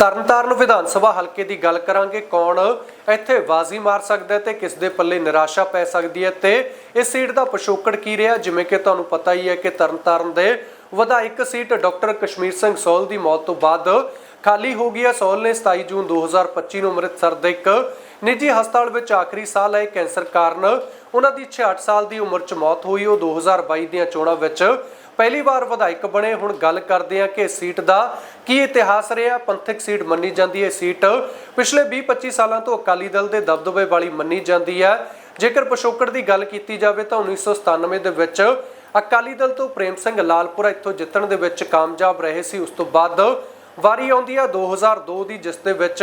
ਤਰਨਤਾਰਨ ਵਿਧਾਨ ਸਭਾ ਹਲਕੇ ਦੀ ਗੱਲ ਕਰਾਂਗੇ, ਕੌਣ ਇੱਥੇ ਬਾਜ਼ੀ ਮਾਰ ਸਕਦਾ ਹੈ ਤੇ ਕਿਸ ਦੇ ਪੱਲੇ ਨਿਰਾਸ਼ਾ ਪੈ ਸਕਦੀ ਹੈ ਤੇ ਇਸ ਸੀਟ ਦਾ ਪਿਛੋਕੜ ਕੀ ਰਿਹਾ? ਜਿਵੇਂ ਕਿ ਤੁਹਾਨੂੰ ਪਤਾ ਹੀ ਹੈ ਕਿ ਤਰਨਤਾਰਨ ਦੇ ਵਿਧਾਇਕ ਸੀਟ ਡਾਕਟਰ ਕਸ਼ਮੀਰ ਸਿੰਘ ਸੋਲ ਦੀ ਮੌਤ ਤੋਂ ਬਾਅਦ ਖਾਲੀ ਹੋ ਗਈ ਹੈ। ਸੋਲ ਨੇ 27 ਜੂਨ 2025 ਨੂੰ ਅੰਮ੍ਰਿਤਸਰ ਦੇ ਇੱਕ ਨਿੱਜੀ ਹਸਪਤਾਲ ਵਿੱਚ ਆਖਰੀ ਸਾਹ ਲਏ। ਕੈਂਸਰ ਕਾਰਨ ਉਹਨਾਂ ਦੀ 66 ਸਾਲ ਦੀ ਉਮਰ 'ਚ ਮੌਤ ਹੋਈ। ਉਹ 2022 ਦੀਆਂ ਚੋਣਾਂ ਵਿੱਚ ਪਹਿਲੀ ਵਾਰ ਵਿਧਾਇਕ ਬਣੇ, ਹੁਣ ਗੱਲ ਕਰਦੇ ਆ ਕਿ ਸੀਟ ਦਾ ਕੀ ਇਤਿਹਾਸ ਰਿਹਾ। ਪੰਥਕ ਸੀਟ ਮੰਨੀ ਜਾਂਦੀ ਹੈ ਸੀਟ। ਪਿਛਲੇ 20-25 ਸਾਲਾਂ ਤੋਂ ਅਕਾਲੀ ਦਲ ਦੇ ਦਬਦਬੇ ਵਾਲੀ ਮੰਨੀ ਜਾਂਦੀ ਹੈ। ਜੇਕਰ ਪਿਛੋਕੜ ਦੀ ਗੱਲ ਕੀਤੀ ਜਾਵੇ ਤਾਂ 1997 ਦੇ ਵਿੱਚ ਅਕਾਲੀ ਦਲ ਤੋਂ ਪ੍ਰੇਮ ਸਿੰਘ ਲਾਲਪੁਰਾ ਇੱਥੋਂ ਜਿੱਤਣ ਦੇ ਵਿੱਚ ਕਾਮਯਾਬ ਰਹੇ ਸੀ। ਉਸ ਤੋਂ ਬਾਅਦ ਵਾਰੀ ਆਉਂਦੀ ਆ 2002 ਦੀ ਜਿਸ ਦੇ ਵਿੱਚ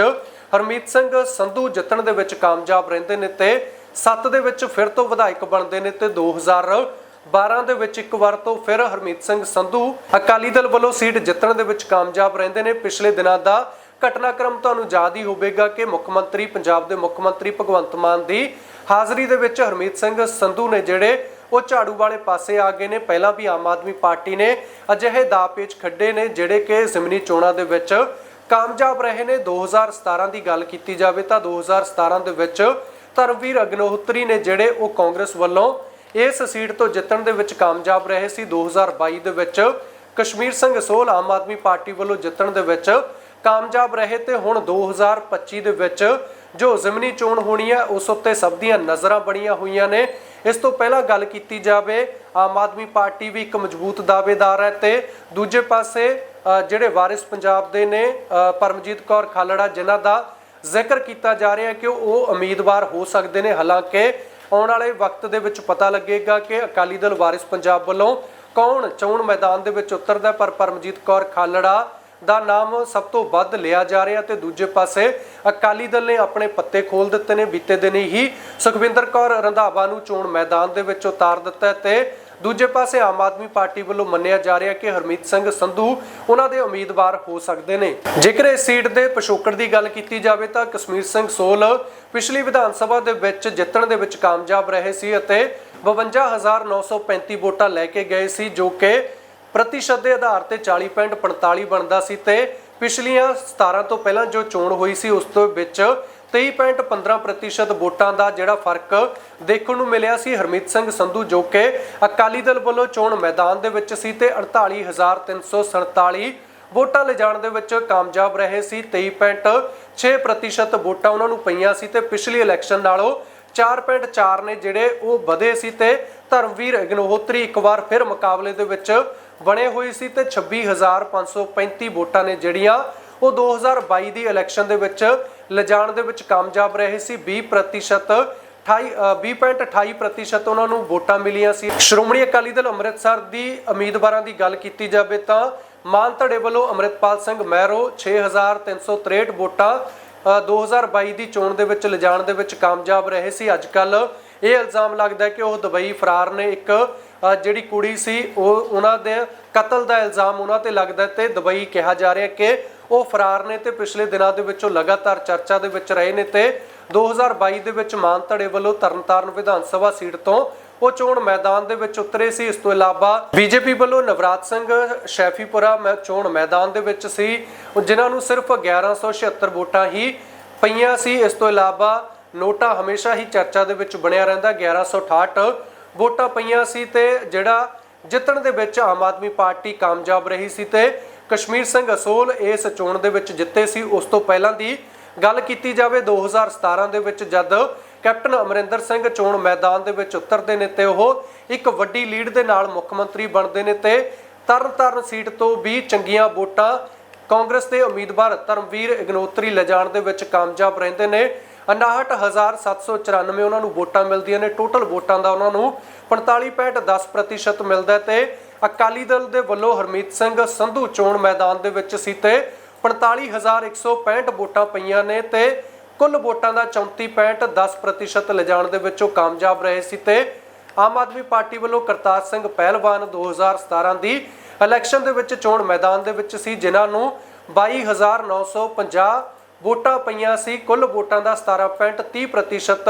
ਹਰਮੀਤ ਸਿੰਘ ਸੰਧੂ ਜਿੱਤਣ ਦੇ ਵਿੱਚ ਕਾਮਯਾਬ ਰਹਿੰਦੇ ਨੇ ਤੇ 7 ਦੇ ਵਿੱਚ ਫਿਰ ਤੋਂ ਵਿਧਾਇਕ ਬਣਦੇ ਨੇ ਤੇ 2012 ਦੇ ਵਿੱਚ ਇੱਕ ਵਾਰ ਤੋਂ ਫਿਰ ਹਰਮੀਤ ਸਿੰਘ ਸੰਧੂ ਅਕਾਲੀ ਦਲ ਵੱਲੋਂ ਸੀਟ ਜਿੱਤਣ ਦੇ ਵਿੱਚ ਕਾਮਯਾਬ ਰਹਿੰਦੇ ਨੇ। ਪਿਛਲੇ ਦਿਨਾਂ ਦਾ ਘਟਨਾਕ੍ਰਮ ਤੁਹਾਨੂੰ ਯਾਦ ਹੀ ਹੋਵੇਗਾ ਕਿ ਮੁੱਖ ਮੰਤਰੀ, ਪੰਜਾਬ ਦੇ ਮੁੱਖ ਮੰਤਰੀ ਭਗਵੰਤ ਮਾਨ ਦੀ ਹਾਜ਼ਰੀ ਦੇ ਵਿੱਚ ਹਰਮੀਤ ਸਿੰਘ ਸੰਧੂ ਨੇ ਜਿਹੜੇ ਉਹ ਝਾੜੂ ਵਾਲੇ ਪਾਸੇ ਆ ਗਏ ਨੇ। ਪਹਿਲਾਂ ਵੀ ਆਮ ਆਦਮੀ ਪਾਰਟੀ ਨੇ ਅਜਿਹੇ ਦਾਅਪੇਚ ਖੱਡੇ ਨੇ ਜਿਹੜੇ ਕਿ ਜ਼ਿਮਨੀ ਚੋਣਾਂ ਦੇ ਵਿੱਚ ਕਾਮਯਾਬ ਰਹੇ ਨੇ। 2017 ਦੀ ਗੱਲ ਕੀਤੀ ਜਾਵੇ ਤਾਂ 2017 ਦੇ ਵਿੱਚ ਧਰਮਵੀਰ ਅਗਨੋਤਰੀ ਨੇ ਜਿਹੜੇ ਉਹ ਕਾਂਗਰਸ ਵੱਲੋਂ ਇਸ ਸੀਟ ਤੋਂ ਜਿੱਤਣ ਦੇ ਵਿੱਚ ਕਾਮਯਾਬ ਰਹੇ ਸੀ। 2022 ਦੇ ਵਿੱਚ ਕਸ਼ਮੀਰ ਸਿੰਘ ਸੋਲ ਆਮ ਆਦਮੀ ਪਾਰਟੀ ਵੱਲੋਂ ਜਿੱਤਣ ਦੇ ਵਿੱਚ ਕਾਮਯਾਬ ਰਹੇ ਤੇ ਹੁਣ 2025 ਦੇ ਵਿੱਚ ਜੋ ਜ਼ਿਮਨੀ ਚੋਣ ਹੋਣੀ ਹੈ, ਉਸ ਉੱਤੇ ਸਭ ਦੀਆਂ ਨਜ਼ਰਾਂ ਬਣੀਆਂ ਹੋਈਆਂ ਨੇ। ਇਸ ਤੋਂ ਪਹਿਲਾਂ ਗੱਲ ਕੀਤੀ ਜਾਵੇ, ਆਮ ਆਦਮੀ ਪਾਰਟੀ ਵੀ ਇੱਕ ਮਜ਼ਬੂਤ ਦਾਅਵੇਦਾਰ ਹੈ ਤੇ ਦੂਜੇ ਪਾਸੇ ਜਿਹੜੇ ਵਾਰਿਸ ਪੰਜਾਬ ਦੇ ਨੇ ਪਰਮਜੀਤ ਕੌਰ ਖਾਲੜਾ, ਜਿਨ੍ਹਾਂ ਦਾ ਜ਼ਿਕਰ ਕੀਤਾ ਜਾ ਰਿਹਾ ਹੈ ਕਿ ਉਹ ਉਮੀਦਵਾਰ ਹੋ ਸਕਦੇ ਨੇ। ਹਾਲਾਂਕਿ ਆਉਣ ਵਾਲੇ ਵਕਤ ਦੇ ਵਿੱਚ ਪਤਾ ਲੱਗੇਗਾ ਕਿ ਅਕਾਲੀ ਦਲ ਵਾਰਿਸ ਪੰਜਾਬ ਵੱਲੋਂ ਕੌਣ ਚੋਣ ਮੈਦਾਨ ਦੇ ਵਿੱਚ ਉਤਰਦਾ ਹੈ, ਪਰ ਪਰਮਜੀਤ ਕੌਰ ਖਾਲੜਾ ਦਾ ਨਾਮ ਸਭ ਤੋਂ ਵੱਧ ਲਿਆ ਜਾ ਰਿਹਾ ਤੇ ਦੂਜੇ ਪਾਸੇ ਅਕਾਲੀ ਦਲ ਨੇ ਆਪਣੇ ਪੱਤੇ ਖੋਲ ਦਿੱਤੇ ਨੇ। ਬੀਤੇ ਦਿਨ ਹੀ ਸੁਖਵਿੰਦਰ ਕੌਰ ਰੰਧਾਵਾ ਨੂੰ ਚੋਣ ਮੈਦਾਨ ਦੇ ਵਿੱਚ ਉਤਾਰ ਦਿੱਤਾ ਤੇ ਦੂਜੇ ਪਾਸੇ ਆਮ ਆਦਮੀ ਪਾਰਟੀ ਵੱਲੋਂ ਮੰਨਿਆ ਜਾ ਰਿਹਾ ਕਿ ਹਰਮੀਤ ਸਿੰਘ ਸੰਧੂ ਉਹਨਾਂ ਦੇ ਉਮੀਦਵਾਰ ਹੋ ਸਕਦੇ ਨੇ। ਜੇਕਰ ਇਸ ਸੀਟ ਦੇ ਪਿਛੋਕੜ ਦੀ ਗੱਲ ਕੀਤੀ ਜਾਵੇ ਤਾਂ ਕਸ਼ਮੀਰ ਸਿੰਘ ਸੋਲ ਪਿਛਲੀ ਵਿਧਾਨ ਸਭਾ ਦੇ ਵਿੱਚ ਜਿੱਤਣ ਦੇ ਵਿੱਚ ਕਾਮਯਾਬ ਰਹੇ ਸੀ ਅਤੇ 52935 ਵੋਟਾਂ ਲੈ ਕੇ ਗਏ ਸੀ, ਜੋ ਕਿ ਪ੍ਰਤੀਸ਼ਤ ਦੇ ਆਧਾਰ ਤੇ 40.45 ਬਣਦਾ ਸੀ ਤੇ ਪਿਛਲੀਆਂ 17 ਤੋਂ ਪਹਿਲਾਂ ਜੋ ਚੋਣ ਹੋਈ ਸੀ, ਉਸ ਤੋਂ ਵਿੱਚ 23.15% ਵੋਟਾਂ ਦਾ ਜਿਹੜਾ ਫ਼ਰਕ ਦੇਖਣ ਨੂੰ ਮਿਲਿਆ ਸੀ, ਹਰਮੀਤ ਸਿੰਘ ਸੰਧੂ ਜੋ ਕਿ ਅਕਾਲੀ ਦਲ ਵੱਲੋਂ ਚੋਣ ਮੈਦਾਨ ਦੇ ਵਿੱਚ ਸੀ ਤੇ 48347 ਵੋਟਾਂ ਲਿਜਾਣ ਦੇ ਵਿੱਚ ਕਾਮਯਾਬ ਰਹੇ ਸੀ। 23.6% ਵੋਟਾਂ ਉਹਨਾਂ ਨੂੰ ਪਈਆਂ ਸੀ ਤੇ ਪਿਛਲੀ ਇਲੈਕਸ਼ਨ ਨਾਲੋਂ 4.4 ਨੇ ਜਿਹੜੇ ਉਹ ਵਧੇ ਸੀ ਤੇ ਧਰਮਵੀਰ ਅਗਨੋਹੋਤਰੀ ਇੱਕ ਵਾਰ ਫਿਰ ਮੁਕਾਬਲੇ ਦੇ ਵਿੱਚ ਬਣੇ ਹੋਏ ਸੀ ਤੇ 26535 ਵੋਟਾਂ ਨੇ ਜਿਹੜੀਆਂ ਉਹ 2022 ਦੀ ਇਲੈਕਸ਼ਨ ਦੇ ਵਿੱਚ ਲਿਜਾਣ ਦੇ ਵਿੱਚ ਕਾਮਯਾਬ ਰਹੇ ਸੀ। 20% 28 ਅ, 20.28% ਉਹਨਾਂ ਨੂੰ ਵੋਟਾਂ ਮਿਲੀਆਂ ਸੀ। ਸ਼੍ਰੋਮਣੀ ਅਕਾਲੀ ਦਲ ਅੰਮ੍ਰਿਤਸਰ ਦੀ ਉਮੀਦਵਾਰਾਂ ਦੀ ਗੱਲ ਕੀਤੀ ਜਾਵੇ ਤਾਂ ਮਾਨ ਧੜੇ ਵੱਲੋਂ ਅੰਮ੍ਰਿਤਪਾਲ ਸਿੰਘ ਮਹਿਰੋ 6363 ਵੋਟਾਂ ਅ, 2022 ਦੀ ਚੋਣ ਦੇ ਵਿੱਚ ਲਿਜਾਣ ਦੇ ਵਿੱਚ ਕਾਮਯਾਬ ਰਹੇ ਸੀ। ਅੱਜ ਕੱਲ ਇਹ ਇਲਜ਼ਾਮ ਲੱਗਦਾ ਕਿ ਉਹ ਦੁਬਈ ਫਰਾਰ ਨੇ। ਇੱਕ ਜਿਹੜੀ ਕੁੜੀ ਸੀ, ਉਹ ਉਹਨਾਂ ਦੇ ਕਤਲ ਦਾ ਇਲਜ਼ਾਮ ਉਹਨਾਂ ਤੇ ਲੱਗਦਾ ਤੇ ਦੁਬਈ ਕਿਹਾ ਜਾ ਰਿਹਾ ਕਿ ਉਹ ਫਰਾਰ ਨੇ ਤੇ ਪਿਛਲੇ ਦਿਨਾਂ ਦੇ ਵਿੱਚ ਲਗਾਤਾਰ ਚਰਚਾ ਦੇ ਵਿੱਚ ਰਹੇ ਨੇ ਤੇ 2022 ਦੇ ਵਿੱਚ ਮਾਨ ਵੱਲੋਂ ਤਰਨਤਾਰਨ ਵਿਧਾਨ ਸਭਾ ਸੀਟ ਤੋਂ ਉਹ ਚੋਣ ਮੈਦਾਨ ਦੇ ਵਿੱਚ ਉਤਰੇ ਸੀ। ਇਸ ਤੋਂ ਇਲਾਵਾ ਬੀਜੇਪੀ ਵੱਲੋਂ ਨਵਰਾਜ ਸਿੰਘ ਸ਼ੈਫੀਪੁਰਾ ਮੈਂ ਚੋਣ ਮੈਦਾਨ ਦੇ ਵਿੱਚ ਸੀ। ਜਿਨ੍ਹਾਂ ਨੂੰ ਸਿਰਫ 1176 ਵੋਟਾਂ ਹੀ ਪਈਆਂ ਸੀ। ਇਸ ਤੋਂ ਇਲਾਵਾ ਨੋਟਾ ਹਮੇਸ਼ਾ ਹੀ ਚਰਚਾ ਦੇ ਵਿੱਚ ਬਣਿਆ ਰਹਿੰਦਾ। 1168 ਵੋਟਾਂ ਪਈਆਂ ਸੀ ਤੇ ਜਿਹੜਾ ਜਿੱਤਣ ਦੇ ਵਿੱਚ ਆਮ ਆਦਮੀ ਪਾਰਟੀ ਕਾਮਯਾਬ ਰਹੀ ਸੀ ਤੇ ਕਸ਼ਮੀਰ ਸਿੰਘ ਅਸੋਲ ਇਸ ਚੋਣ ਦੇ ਵਿੱਚ ਜਿੱਤੇ ਸੀ, ਉਸ ਤੋਂ ਪਹਿਲਾਂ ਦੀ ਗੱਲ ਕੀਤੀ ਜਾਵੇ 2017 ਦੇ ਵਿੱਚ ਜਦ ਕੈਪਟਨ ਅਮਰਿੰਦਰ ਸਿੰਘ ਚੋਣ ਮੈਦਾਨ ਦੇ ਵਿੱਚ ਉਤਰਦੇ ਨੇ ਤੇ ਉਹ ਇੱਕ ਵੱਡੀ ਲੀਡ ਦੇ ਨਾਲ ਮੁੱਖ ਮੰਤਰੀ ਬਣਦੇ ਨੇ ਤੇ ਤਰਨਤਾਰਨ ਸੀਟ ਤੋਂ ਵੀ ਚੰਗੀਆਂ ਵੋਟਾਂ ਕਾਂਗਰਸ ਦੇ ਉਮੀਦਵਾਰ ਧਰਮਵੀਰ ਇਗਨੋਤਰੀ ਲਿਜਾਣ ਦੇ ਵਿੱਚ ਕਾਮਯਾਬ ਰਹਿੰਦੇ ਨੇ। 59794 ਉਹਨਾਂ ਨੂੰ ਵੋਟਾਂ ਮਿਲਦੀਆਂ ਨੇ। ਟੋਟਲ ਵੋਟਾਂ ਦਾ ਉਹਨਾਂ ਨੂੰ 45.10% ਮਿਲਦਾ ਹੈ ਤੇ ਅਕਾਲੀ ਦਲ ਦੇ ਵੱਲੋਂ ਹਰਮੀਤ ਸਿੰਘ ਸੰਧੂ ਚੋਣ ਮੈਦਾਨ ਦੇ ਵਿੱਚ ਸੀ ਤੇ 45165 ਵੋਟਾਂ ਪਈਆਂ ਨੇ ਤੇ ਕੁੱਲ ਵੋਟਾਂ ਦਾ 34.10% ਲਿਜਾਣ ਦੇ ਵਿੱਚ ਉਹ ਕਾਮਯਾਬ ਰਹੇ ਸੀ ਤੇ ਆਮ ਆਦਮੀ ਪਾਰਟੀ ਵੱਲੋਂ ਕਰਤਾਰ ਸਿੰਘ ਪਹਿਲਵਾਨ 2017 ਦੀ ਇਲੈਕਸ਼ਨ ਦੇ ਵਿੱਚ ਚੋਣ ਮੈਦਾਨ ਦੇ ਵਿੱਚ ਸੀ, ਜਿਨ੍ਹਾਂ ਨੂੰ 22950 ਵੋਟਾਂ ਪਈਆਂ ਸੀ, ਕੁੱਲ ਵੋਟਾਂ ਦਾ 17.30%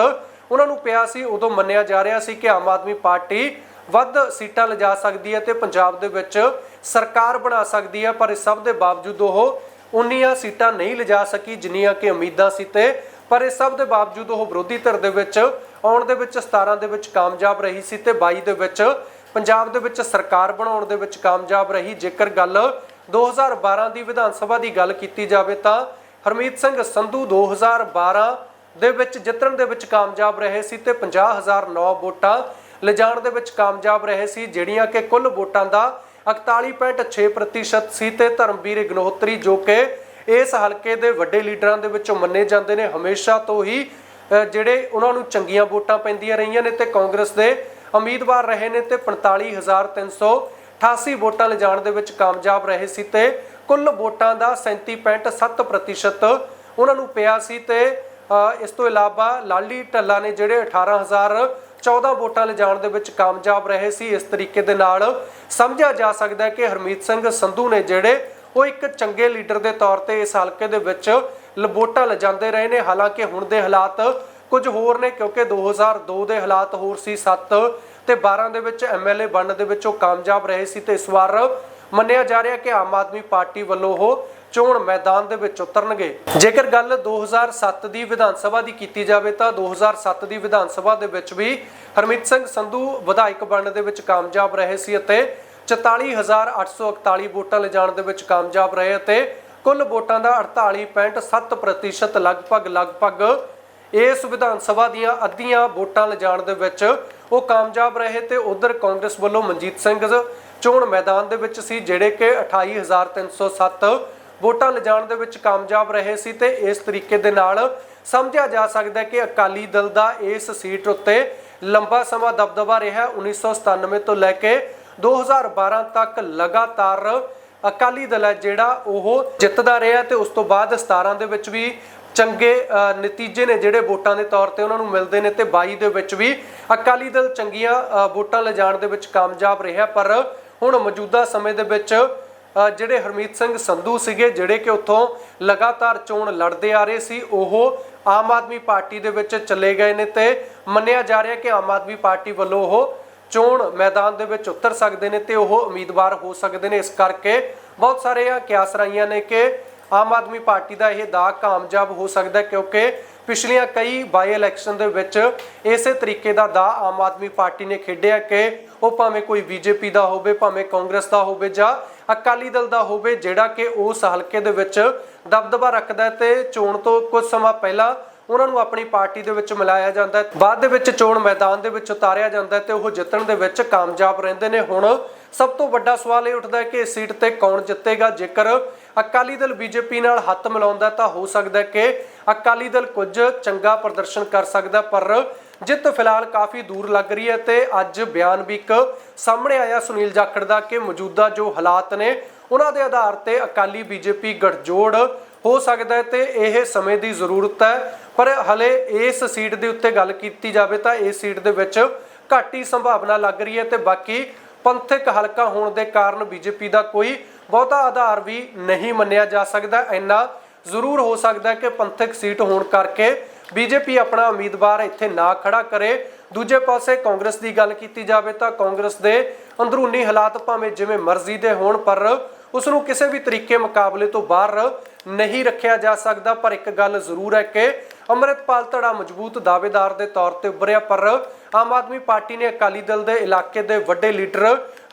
ਉਹਨਾਂ ਨੂੰ ਪਿਆ ਸੀ, ਉਦੋਂ ਮੰਨਿਆ ਜਾ ਰਿਹਾ ਸੀ ਕਿ ਆਮ ਆਦਮੀ ਪਾਰਟੀ ਵੱਧ ਸੀਟਾਂ ਲਿਜਾ ਸਕਦੀ ਹੈ ਤੇ ਪੰਜਾਬ ਦੇ ਵਿੱਚ ਸਰਕਾਰ ਬਣਾ ਸਕਦੀ ਹੈ, ਪਰ ਇਸ ਸਭ ਦੇ ਬਾਵਜੂਦ ਉਹ ਉਨੀਆਂ ਸੀਟਾਂ ਨਹੀਂ ਲਿਜਾ ਸਕੀ, ਜਿੰਨੀਆਂ ਕਿ ਉਮੀਦਾਂ ਸੀ ਤੇ, ਪਰ ਇਸ ਸਭ ਦੇ ਬਾਵਜੂਦ ਉਹ ਵਿਰੋਧੀ ਧਿਰ ਦੇ ਵਿੱਚ ਆਉਣ ਦੇ ਵਿੱਚ 17 ਦੇ ਵਿੱਚ ਕਾਮਯਾਬ ਰਹੀ ਸੀ ਤੇ 22 ਦੇ ਵਿੱਚ ਪੰਜਾਬ ਦੇ ਵਿੱਚ ਸਰਕਾਰ ਬਣਾਉਣ ਦੇ ਵਿੱਚ ਕਾਮਯਾਬ ਰਹੀ। ਜੇਕਰ ਗੱਲ 2012 ਦੀ ਵਿਧਾਨ ਸਭਾ ਦੀ ਗੱਲ ਕੀਤੀ ਜਾਵੇ ਤਾਂ ਹਰਮੀਤ ਸਿੰਘ ਸੰਧੂ 2012 ਦੇ ਵਿੱਚ ਜਿੱਤਣ ਦੇ ਵਿੱਚ ਕਾਮਯਾਬ ਰਹੇ ਸੀ ਤੇ 50009 ਵੋਟਾਂ ਲਿਜਾਣ ਦੇ ਵਿੱਚ ਕਾਮਯਾਬ ਰਹੇ ਸੀ, ਜਿਹੜੀਆਂ ਕਿ ਕੁੱਲ ਵੋਟਾਂ ਦਾ 41.6% ਸੀ ਤੇ ਧਰਮਵੀਰ ਇਗਨੋਤਰੀ ਜੋ ਕਿ ਇਸ ਹਲਕੇ ਦੇ ਵੱਡੇ ਲੀਡਰਾਂ ਦੇ ਵਿੱਚੋਂ ਮੰਨੇ ਜਾਂਦੇ ਨੇ, ਹਮੇਸ਼ਾ ਤੋਂ ਹੀ ਜਿਹੜੇ ਉਹਨਾਂ ਨੂੰ ਚੰਗੀਆਂ ਵੋਟਾਂ ਪੈਂਦੀਆਂ ਰਹੀਆਂ ਨੇ ਤੇ ਕਾਂਗਰਸ ਦੇ ਉਮੀਦਵਾਰ ਰਹੇ ਨੇ ਤੇ 45388 ਵੋਟਾਂ ਲਿਜਾਣ ਦੇ ਵਿੱਚ ਕਾਮਯਾਬ ਰਹੇ ਸੀ ਤੇ ਕੁੱਲ ਵੋਟਾਂ ਦਾ 37.7% ਉਹਨਾਂ ਨੂੰ ਪਿਆ ਸੀ ਤੇ ਇਸ ਤੋਂ ਇਲਾਵਾ ਲਾਲੀ ਢੱਲਾ ਨੇ ਜਿਹੜੇ 18014 ਵੋਟਾਂ ਲਿਜਾਣ ਦੇ ਵਿੱਚ ਕਾਮਯਾਬ ਰਹੇ ਸੀ, ਇਸ ਤਰੀਕੇ ਦੇ ਨਾਲ ਸਮਝਿਆ ਜਾ ਸਕਦਾ ਹੈ ਕਿ ਹਰਮੀਤ ਸਿੰਘ ਸੰਧੂ ਨੇ ਜਿਹੜੇ ਉਹ ਇੱਕ ਚੰਗੇ ਲੀਡਰ ਦੇ ਤੌਰ ਤੇ ਇਸ ਹਲਕੇ ਦੇ ਵਿੱਚ ਵੋਟਾਂ ਲਿਜਾਂਦੇ ਰਹੇ ਨੇ, ਹਾਲਾਂਕਿ ਹੁਣ ਦੇ ਹਾਲਾਤ ਕੁਝ ਹੋਰ ਨੇ ਕਿਉਂਕਿ 2002 ਦੇ ਹਾਲਾਤ ਹੋਰ ਸੀ 7 ਤੇ 12 ਦੇ ਵਿੱਚ ਐਮਐਲਏ ਬਣਨ ਦੇ ਵਿੱਚ ਉਹ ਕਾਮਯਾਬ ਰਹੇ ਸੀ ਤੇ ਇਸ ਵਾਰ ਮੰਨਿਆ ਜਾ ਰਿਹਾ ਕਿ ਆਮ ਆਦਮੀ ਪਾਰਟੀ ਵੱਲੋਂ ਉਹ ਚੋਣ ਮੈਦਾਨ ਦੇ ਵਿੱਚ ਉਤਰਨਗੇ। ਜੇਕਰ ਗੱਲ 2007 ਦੀ ਵਿਧਾਨ ਸਭਾ ਦੀ ਕੀਤੀ ਜਾਵੇ ਤਾਂ 2007 ਦੀ ਵਿਧਾਨ ਸਭਾ ਦੇ ਵਿੱਚ ਵੀ ਹਰਮੀਤ ਸਿੰਘ ਸੰਧੂ ਵਿਧਾਇਕ ਬਣਨ ਦੇ ਵਿੱਚ ਕਾਮਯਾਬ ਰਹੇ ਸੀ ਅਤੇ 44841 ਵੋਟਾਂ ਲਿਜਾਣ ਦੇ ਵਿੱਚ ਕਾਮਯਾਬ ਰਹੇ ਅਤੇ ਕੁੱਲ ਵੋਟਾਂ ਦਾ 48.7% ਲਗਭਗ ਲਗਭਗ ਇਸ ਵਿਧਾਨ ਸਭਾ ਦੀਆਂ ਅੱਧੀਆਂ ਵੋਟਾਂ ਲਿਜਾਣ ਦੇ ਵਿੱਚ ਉਹ ਕਾਮਯਾਬ ਰਹੇ ਤੇ ਉਧਰ ਕਾਂਗਰਸ ਵੱਲੋਂ ਮਨਜੀਤ ਸਿੰਘ ਚੋਣ ਮੈਦਾਨ ਦੇ ਵਿੱਚ ਸੀ ਜਿਹੜੇ ਕਿ 28307 ਵੋਟਾਂ ਲਿਜਾਣ ਦੇ ਵਿੱਚ ਕਾਮਯਾਬ ਰਹੇ ਸੀ ਤੇ ਇਸ ਤਰੀਕੇ ਦੇ ਨਾਲ ਸਮਝਿਆ ਜਾ ਸਕਦਾ ਹੈ ਕਿ ਅਕਾਲੀ ਦਲ ਦਾ ਇਸ ਸੀਟ ਉੱਤੇ ਲੰਬਾ ਸਮਾਂ ਦਬਦਬਾ ਰਿਹਾ ਹੈ। 1997 ਤੋਂ ਲੈ ਕੇ 2012 ਤੱਕ ਲਗਾਤਾਰ ਅਕਾਲੀ ਦਲ ਹੈ ਜਿਹੜਾ ਉਹ ਜਿੱਤਦਾ ਰਿਹਾ ਤੇ ਉਸ ਤੋਂ ਬਾਅਦ 17 ਦੇ ਵਿੱਚ ਵੀ ਚੰਗੇ ਅ, ਨਤੀਜੇ ਨੇ ਜਿਹੜੇ ਵੋਟਾਂ ਦੇ ਤੌਰ ਤੇ ਉਹਨਾਂ ਨੂੰ ਮਿਲਦੇ ਨੇ ਤੇ 22 ਦੇ ਵਿੱਚ ਵੀ ਅਕਾਲੀ ਦਲ ਚੰਗੀਆਂ ਵੋਟਾਂ ਲਿਜਾਣ ਦੇ ਵਿੱਚ ਕਾਮਯਾਬ ਰਿਹਾ ਪਰ ਹੁਣ ਮੌਜੂਦਾ ਸਮੇਂ ਦੇ ਵਿੱਚ ਜਿਹੜੇ ਹਰਮੀਤ ਸਿੰਘ ਸੰਧੂ ਸੀਗੇ, ਜਿਹੜੇ ਕਿ ਉੱਥੋਂ ਲਗਾਤਾਰ ਚੋਣ ਲੜਦੇ ਆ ਰਹੇ ਸੀ, ਉਹ ਆਮ ਆਦਮੀ ਪਾਰਟੀ ਦੇ ਵਿੱਚ ਚਲੇ ਗਏ ਨੇ ਤੇ ਮੰਨਿਆ ਜਾ ਰਿਹਾ ਕਿ ਆਮ ਆਦਮੀ ਪਾਰਟੀ ਵੱਲੋਂ ਉਹ ਚੋਣ ਮੈਦਾਨ ਦੇ ਵਿੱਚ ਉਤਰ ਸਕਦੇ ਨੇ ਤੇ ਉਹ ਉਮੀਦਵਾਰ ਹੋ ਸਕਦੇ ਨੇ। ਇਸ ਕਰਕੇ ਬਹੁਤ ਸਾਰੇ ਆ ਕਿਆਸ ਰਾਈਆਂ ਨੇ ਕਿ ਆਮ ਆਦਮੀ ਪਾਰਟੀ ਦਾ ਇਹ ਦਾ ਕਾਮਯਾਬ ਹੋ ਸਕਦਾ ਕਿਉਂਕਿ ਪਿਛਲੀਆਂ ਕਈ ਬਾਈ ਇਲੈਕਸ਼ਨ ਦੇ ਵਿੱਚ ਇਸੇ ਤਰੀਕੇ ਦਾ ਦਾ ਆਮ ਆਦਮੀ ਪਾਰਟੀ ਨੇ ਖੇਡਿਆ ਕਿ ਉਹ ਭਾਵੇਂ ਕੋਈ ਬੀਜੇਪੀ ਦਾ ਹੋਵੇ, ਭਾਵੇਂ ਕਾਂਗਰਸ ਦਾ ਹੋਵੇ ਜਾਂ ਅਕਾਲੀ ਦਲ ਦਾ ਹੋਵੇ, ਜਿਹੜਾ ਕਿ ਉਸ ਹਲਕੇ ਦੇ ਵਿੱਚ ਦਬਦਬਾ ਰੱਖਦਾ ਹੈ ਤੇ ਚੋਣ ਤੋਂ ਕੁਝ ਸਮਾਂ ਪਹਿਲਾਂ ਉਹਨਾਂ ਨੂੰ ਆਪਣੀ ਪਾਰਟੀ ਦੇ ਵਿੱਚ ਮਿਲਾਇਆ ਜਾਂਦਾ ਹੈ। ਬਾਅਦ ਦੇ ਵਿੱਚ ਚੋਣ ਮੈਦਾਨ ਦੇ ਵਿੱਚ ਉਤਾਰਿਆ ਜਾਂਦਾ ਹੈ ਤੇ ਉਹ ਜਿੱਤਣ ਦੇ ਵਿੱਚ ਕਾਮਯਾਬ ਰਹਿੰਦੇ ਨੇ। ਹੁਣ ਸਭ ਤੋਂ ਵੱਡਾ ਸਵਾਲ ਇਹ ਉੱਠਦਾ ਹੈ ਕਿ ਇਸ ਸੀਟ ਤੇ ਕੌਣ ਜਿੱਤੇਗਾ? ਜੇਕਰ ਅਕਾਲੀ ਦਲ ਬੀਜੇਪੀ ਨਾਲ ਹੱਥ ਮਿਲਾਉਂਦਾ ਤਾਂ ਹੋ ਸਕਦਾ ਕਿ ਅਕਾਲੀ ਦਲ ਕੁਝ ਚੰਗਾ ਪ੍ਰਦਰਸ਼ਨ ਕਰ ਸਕਦਾ, ਪਰ ਜਿੱਤ ਫਿਲਹਾਲ ਕਾਫੀ ਦੂਰ ਲੱਗ ਰਹੀ ਹੈ ਤੇ ਅੱਜ ਬਿਆਨ ਵੀ ਇੱਕ ਸਾਹਮਣੇ ਆਇਆ ਸੁਨੀਲ ਜਾਖੜ ਦਾ ਕਿ ਮੌਜੂਦਾ ਜੋ ਹਾਲਾਤ ਨੇ ਉਹਨਾਂ ਦੇ ਆਧਾਰ ਤੇ ਅਕਾਲੀ ਬੀਜੇਪੀ ਗਠਜੋੜ ਹੋ ਸਕਦਾ ਹੈ ਤੇ ਇਹ ਸਮੇਂ ਦੀ ਜ਼ਰੂਰਤ ਹੈ, ਪਰ ਹਲੇ ਇਸ ਸੀਟ ਦੇ ਉੱਤੇ ਗੱਲ ਕੀਤੀ ਜਾਵੇ ਤਾਂ ਇਸ ਸੀਟ ਦੇ ਵਿੱਚ ਘੱਟ ਹੀ ਸੰਭਾਵਨਾ ਲੱਗ ਰਹੀ ਹੈ ਤੇ ਬਾਕੀ ਪੰਥਕ ਹਲਕਾ ਹੋਣ ਦੇ ਕਾਰਨ ਬੀਜੇਪੀ ਦਾ ਕੋਈ ਬਹੁਤਾ ਆਧਾਰ ਵੀ ਨਹੀਂ ਮੰਨਿਆ ਜਾ ਸਕਦਾ। ਇੰਨਾ ਜ਼ਰੂਰ ਹੋ ਸਕਦਾ ਕਿ ਪੰਥਕ ਸੀਟ ਹੋਣ ਕਰਕੇ ਬੀਜੇਪੀ ਆਪਣਾ ਉਮੀਦਵਾਰ ਇੱਥੇ ਨਾ ਖੜਾ ਕਰੇ। ਦੂਜੇ ਪਾਸੇ ਕਾਂਗਰਸ ਦੀ ਗੱਲ ਕੀਤੀ ਜਾਵੇ ਤਾਂ ਕਾਂਗਰਸ ਦੇ ਅੰਦਰੂਨੀ ਹਾਲਾਤ ਭਾਵੇਂ ਜਿਵੇਂ ਮਰਜ਼ੀ ਦੇ ਹੋਣ, ਪਰ ਉਸ ਨੂੰ ਕਿਸੇ ਵੀ ਤਰੀਕੇ ਮੁਕਾਬਲੇ ਤੋਂ ਬਾਹਰ ਨਹੀਂ ਰੱਖਿਆ ਜਾ ਸਕਦਾ। ਪਰ ਇੱਕ ਗੱਲ ਜ਼ਰੂਰ ਹੈ ਕਿ ਅੰਮ੍ਰਿਤਪਾਲ ਧੜਾ ਮਜ਼ਬੂਤ ਦਾਅਵੇਦਾਰ ਦੇ ਤੌਰ ਤੇ ਉੱਭਰਿਆ, ਪਰ ਆਮ ਆਦਮੀ ਪਾਰਟੀ ਨੇ ਅਕਾਲੀ ਦਲ ਦੇ ਇਲਾਕੇ ਦੇ ਵੱਡੇ ਲੀਡਰ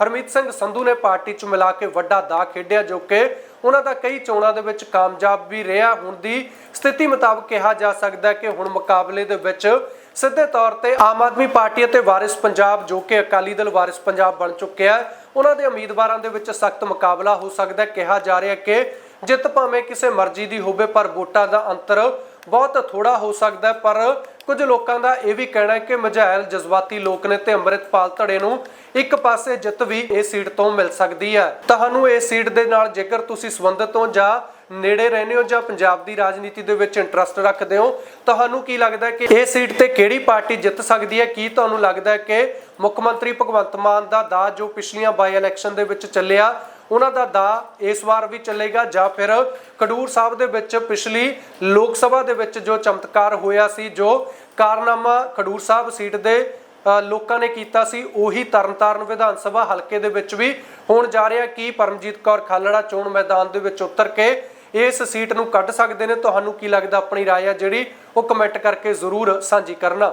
ਹਰਮੀਤ ਸਿੰਘ ਸੰਧੂ ਨੇ ਪਾਰਟੀ 'ਚ ਮਿਲਾ ਕੇ ਵੱਡਾ ਦਾ ਖੇਡਿਆ, ਜੋ ਕਿ ਉਹਨਾਂ ਦਾ ਕਈ ਚੋਣਾਂ ਦੇ ਵਿੱਚ ਕਾਮਯਾਬ ਵੀ ਰਿਹਾ। ਹੁਣ ਦੀ ਸਥਿਤੀ ਮੁਤਾਬਕ ਕਿਹਾ ਜਾ ਸਕਦਾ ਹੈ ਕਿ ਹੁਣ ਮੁਕਾਬਲੇ ਦੇ ਵਿੱਚ ਸਿੱਧੇ ਤੌਰ ਤੇ ਆਮ ਆਦਮੀ ਪਾਰਟੀ ਅਤੇ ਵਾਰਿਸ ਪੰਜਾਬ, ਜੋ ਕਿ ਅਕਾਲੀ ਦਲ, ਵਾਰਿਸ ਪੰਜਾਬ ਬਣ ਚੁੱਕਿਆ ਹੈ। ਉਹਨਾਂ ਦੇ ਉਮੀਦਵਾਰਾਂ ਦੇ ਵਿੱਚ ਸਖਤ ਮੁਕਾਬਲਾ ਹੋ ਸਕਦਾ ਹੈ। ਕਿਹਾ ਜਾ ਰਿਹਾ ਕਿ ਜਿੱਤ ਭਾਵੇਂ ਕਿਸੇ ਮਰਜ਼ੀ ਦੀ ਹੋਵੇ, ਪਰ ਵੋਟਾਂ ਦਾ ਅੰਤਰ ਬਹੁਤ ਥੋੜਾ ਹੋ ਸਕਦਾ ਪਰ ਕੁਝ ਲੋਕਾਂ ਦਾ ਇਹ ਵੀ ਕਹਿਣਾ ਹੈ ਕਿ ਮਝੈਲ ਜਜ਼ਬਾਤੀ ਲੋਕ ਨੇ ਤੇ ਅੰਮ੍ਰਿਤਪਾਲ ਧੜੇ ਨੂੰ ਇੱਕ ਪਾਸੇ ਜਿੱਤ ਵੀ ਇਹ ਸੀਟ ਤੋਂ ਮਿਲ ਸਕਦੀ ਹੈ। ਤੁਹਾਨੂੰ ਇਹ ਸੀਟ ਦੇ ਨਾਲ ਜੇਕਰ ਤੁਸੀਂ ਸੰਬੰਧਿਤ ਹੋ ਜਾਂ ਨੇੜੇ ਰਹਿੰਦੇ ਹੋ ਜਾਂ ਪੰਜਾਬ ਦੀ ਰਾਜਨੀਤੀ ਦੇ ਵਿੱਚ ਇੰਟਰਸਟ ਰੱਖਦੇ ਹੋ, ਤੁਹਾਨੂੰ ਕੀ ਲੱਗਦਾ ਹੈ ਕਿ ਇਹ ਸੀਟ ਤੇ ਕਿਹੜੀ ਪਾਰਟੀ ਜਿੱਤ ਸਕਦੀ ਹੈ? ਕੀ ਤੁਹਾਨੂੰ ਲੱਗਦਾ ਹੈ ਕਿ ਮੁੱਖ ਮੰਤਰੀ ਭਗਵੰਤ ਮਾਨ ਦਾ ਦਾ ਜੋ ਪਿਛਲੀਆਂ ਬਾਈ ਇਲੈਕਸ਼ਨ ਦੇ ਵਿੱਚ ਚੱਲਿਆ ਉਹਨਾਂ ਦਾ ਦਾ ਇਸ ਵਾਰ ਵੀ ਚੱਲੇਗਾ ਜਾਂ ਫਿਰ ਖਡੂਰ ਸਾਹਿਬ ਦੇ ਵਿੱਚ ਪਿਛਲੀ ਲੋਕ ਸਭਾ ਦੇ ਵਿੱਚ ਜੋ ਚਮਤਕਾਰ ਹੋਇਆ ਸੀ ਜੋ ਕਾਰਨਾਮਾ ਖਡੂਰ ਸਾਹਿਬ ਸੀਟ ਦੇ ਅ, ਲੋਕਾਂ ਨੇ ਕੀਤਾ ਸੀ ਉਹੀ ਤਰਨਤਾਰਨ ਵਿਧਾਨ ਸਭਾ ਹਲਕੇ ਦੇ ਵਿੱਚ ਵੀ ਹੋਣ ਜਾ ਰਿਹਾ ਕੀ ਪਰਮਜੀਤ ਕੌਰ ਖਾਲੜਾ ਚੋਣ ਮੈਦਾਨ ਦੇ ਵਿੱਚ ਉਤਰ ਕੇ ਇਸ ਸੀਟ ਨੂੰ ਕੱਢ ਸਕਦੇ ਨੇ ਤੁਹਾਨੂੰ ਕੀ ਲੱਗਦਾ ਆਪਣੀ رائے ਆ ਜਿਹੜੀ ਉਹ ਕਮੈਂਟ ਕਰਕੇ ਜ਼ਰੂਰ ਸਾਂਝੀ ਕਰਨਾ